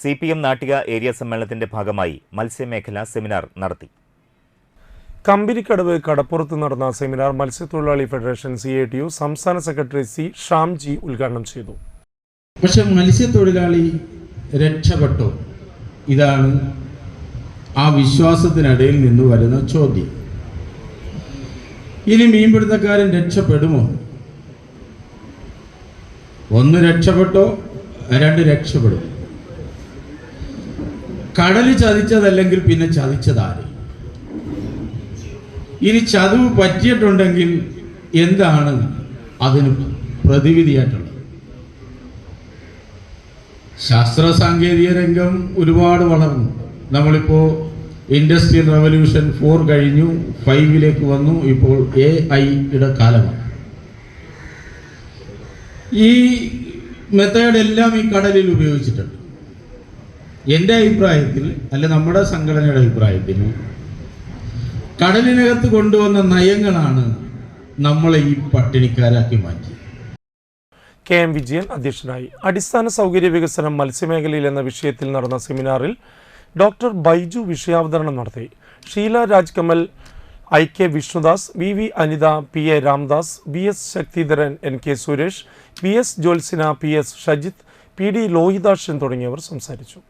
C P M Nattika area സമ്മേളനത്തിന്റെ ഭാഗമായി മത്സ്യമേഖലാ seminar നടത്തി. കമ്പിരിക്കടവ് കടപ്പുറത്ത് നടന്ന സെമിനാർ മത്സ്യത്തൊഴിലാളി federation C A T U സംസ്ഥാന സെക്രട്ടറി സി ഷാംജി ഉദ്ഘാടനം ചെയ്തു. പക്ഷെ മത്സ്യത്തൊഴിലാളി രക്ഷപ്പെട്ടോ. ഇതാണ് ആ വിശ്വാസത്തിനിടയിൽ നിന്ന് വരുന്ന ചോദ്യം. ഇനി മീൻപിടുത്തക്കാരൻ രക്ഷപ്പെടുമോ? ഒന്ന് രക്ഷപ്പെട്ടോ? രണ്ട് രക്ഷപ്പെടും. കടൽ ചതിച്ചതല്ലെങ്കിൽ പിന്നെ ചതിച്ചതാരെ? ഇനി ചതിവ് പറ്റിയിട്ടുണ്ടെങ്കിൽ എന്താണ് അതിന് പ്രതിവിധിയായിട്ടുള്ളത്? ശാസ്ത്ര സാങ്കേതിക രംഗം ഒരുപാട് വളർന്നു. നമ്മളിപ്പോൾ ഇൻഡസ്ട്രിയൽ റവല്യൂഷൻ ഫോർ കഴിഞ്ഞു ഫൈവിലേക്ക് വന്നു ഇപ്പോൾ എ ഐയുടെ കാലമാണ്. ഈ മെത്തേഡ് എല്ലാം ഈ കടലിൽ ഉപയോഗിച്ചിട്ടുണ്ട്. എന്റെ അഭിപ്രായത്തിൽ അല്ല നമ്മുടെ സംഘടനയുടെ അഭിപ്രായത്തിൽ കടലിനകത്ത് കൊണ്ടുവന്ന നയങ്ങളാണ് നമ്മളെ ഈ പട്ടിണിക്കാരാക്കി മാറ്റി. കെ എം വിജയൻ അധ്യക്ഷനായി. അടിസ്ഥാന സൗകര്യ വികസനം മത്സ്യമേഖലയിൽ എന്ന വിഷയത്തിൽ നടന്ന സെമിനാറിൽ ഡോക്ടർ ബൈജു വിഷയാവതരണം നടത്തി. Sheela Rajkamal I K Vishnudas V V Anitha P A Ramdas B S Sakthidharan N K Suresh P S Jothsina P S Shajith P D Lohithakshan തുടങ്ങിയവർ സംസാരിച്ചു.